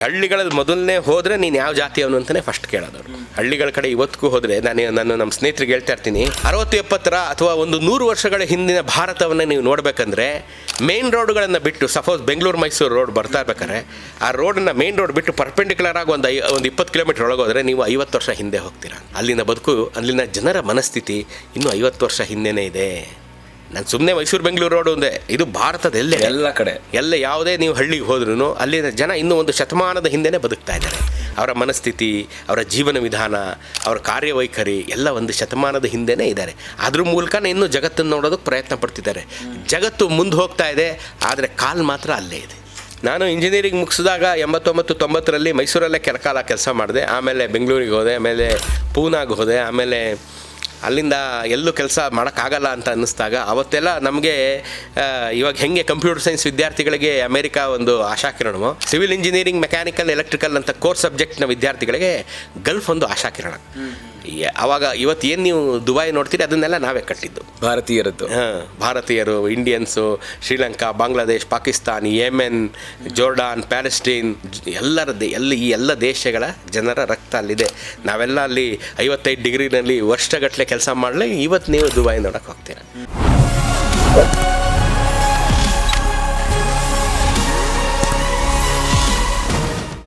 ಹಳ್ಳಿಗಳಲ್ಲಿ ಮೊದಲನೇ ಹೋದರೆ ನೀನು ಯಾವ ಜಾತಿಯವನು ಅಂತಲೇ ಫಸ್ಟ್ ಕೇಳೋದು ಹಳ್ಳಿಗಳ ಕಡೆ ಇವತ್ತಿಗೂ ಹೋದರೆ ನಾನು ನಾನು ನಮ್ಮ ಸ್ನೇಹಿತರಿಗೆ ಹೇಳ್ತಾ ಇರ್ತೀನಿ ಅರವತ್ತು ಎಪ್ಪತ್ತರ ಅಥವಾ ಒಂದು ನೂರು ವರ್ಷಗಳ ಹಿಂದಿನ ಭಾರತವನ್ನು ನೀವು ನೋಡ್ಬೇಕಂದ್ರೆ ಮೇನ್ ರೋಡ್ಗಳನ್ನು ಬಿಟ್ಟು ಸಪೋಸ್ ಬೆಂಗಳೂರು ಮೈಸೂರು ರೋಡ್ ಬರ್ತಾ ಇರ್ಬೇಕಾದ್ರೆ ಆ ರೋಡನ್ನ ಮೇನ್ ರೋಡ್ ಬಿಟ್ಟು ಪರ್ಪೆಂಡಿಕ್ಯುಲರ್ ಆಗಿ ಒಂದು ಐ ಒಂದು ಇಪ್ಪತ್ತು ಕಿಲೋಮೀಟರ್ ಒಳಗೋದ್ರೆ ನೀವು ಐವತ್ತು ವರ್ಷ ಹಿಂದೆ ಹೋಗ್ತೀರಾ. ಅಲ್ಲಿನ ಬದುಕು ಅಲ್ಲಿನ ಜನರ ಮನಸ್ಥಿತಿ ಇನ್ನೂ ಐವತ್ತು ವರ್ಷ ಹಿಂದೆನೇ ಇದೆ. ನಾನು ಸುಮ್ಮನೆ ಮೈಸೂರು ಬೆಂಗಳೂರು ರೋಡ್ ಒಂದೇ. ಇದು ಭಾರತದ ಎಲ್ಲೇ ಎಲ್ಲ ಕಡೆ. ಎಲ್ಲ ಯಾವುದೇ ನೀವು ಹಳ್ಳಿಗೆ ಹೋದ್ರೂ ಅಲ್ಲಿನ ಜನ ಇನ್ನೂ ಒಂದು ಶತಮಾನದ ಹಿಂದೆನೇ ಬದುಕ್ತಾ ಇದ್ದಾರೆ. ಅವರ ಮನಸ್ಥಿತಿ ಅವರ ಜೀವನ ವಿಧಾನ ಅವರ ಕಾರ್ಯವೈಖರಿ ಎಲ್ಲ ಒಂದು ಶತಮಾನದ ಹಿಂದೆನೇ ಇದ್ದಾರೆ. ಅದ್ರ ಮೂಲಕನೇ ಇನ್ನೂ ಜಗತ್ತನ್ನು ನೋಡೋದಕ್ಕೆ ಪ್ರಯತ್ನ ಪಡ್ತಿದ್ದಾರೆ. ಜಗತ್ತು ಮುಂದೆ ಹೋಗ್ತಾ ಇದೆ ಆದರೆ ಕಾಲ್ ಮಾತ್ರ ಅಲ್ಲೇ ಇದೆ. ನಾನು ಇಂಜಿನಿಯರಿಂಗ್ ಮುಗಿಸಿದಾಗ ಎಂಬತ್ತೊಂಬತ್ತು ತೊಂಬತ್ತರಲ್ಲಿ ಮೈಸೂರಲ್ಲೇ ಕೆಲಕಾಲ ಕೆಲಸ ಮಾಡಿದೆ. ಆಮೇಲೆ ಬೆಂಗಳೂರಿಗೆ ಹೋದೆ ಆಮೇಲೆ ಪೂನಾಗೆ ಹೋದೆ ಆಮೇಲೆ ಅಲ್ಲಿಂದ ಎಲ್ಲೂ ಕೆಲಸ ಮಾಡೋಕ್ಕಾಗಲ್ಲ ಅಂತ ಅನ್ನಿಸ್ದಾಗ ಅವತ್ತೆಲ್ಲ ನಮಗೆ ಇವಾಗ ಹೆಂಗೆ ಕಂಪ್ಯೂಟರ್ ಸೈನ್ಸ್ ವಿದ್ಯಾರ್ಥಿಗಳಿಗೆ ಅಮೆರಿಕ ಒಂದು ಆಶಾಕಿರಣವು ಸಿವಿಲ್ ಇಂಜಿನಿಯರಿಂಗ್ ಮೆಕ್ಯಾನಿಕಲ್ ಎಲೆಕ್ಟ್ರಿಕಲ್ ಅಂತ ಕೋರ್ಸ್ ಸಬ್ಜೆಕ್ಟ್ನ ವಿದ್ಯಾರ್ಥಿಗಳಿಗೆ ಗಲ್ಫ್ ಒಂದು ಆಶಾಕಿರಣ. ಅವಾಗ ಇವತ್ತು ಏನು ನೀವು ದುಬೈ ನೋಡ್ತೀರಿ ಅದನ್ನೆಲ್ಲ ನಾವೇ ಕಟ್ಟಿದ್ದು. ಭಾರತೀಯರದ್ದು. ಭಾರತೀಯರು, Indians, Sri Lanka, Bangladesh, Pakistan, Yemen, Jordan, Palestine, ಎಲ್ಲರದ್ದು, ಎಲ್ಲ ಈ ಎಲ್ಲ ದೇಶಗಳ ಜನರ ರಕ್ತ ಅಲ್ಲಿದೆ. ನಾವೆಲ್ಲ ಅಲ್ಲಿ ಐವತ್ತೈದು ಡಿಗ್ರಿನಲ್ಲಿ ವರ್ಷಗಟ್ಟಲೆ ಕೆಲಸ ಮಾಡಲಿ, ಇವತ್ತು ನೀವು ದುಬೈ ನೋಡಕ್ಕೆ ಹೋಗ್ತೀರ.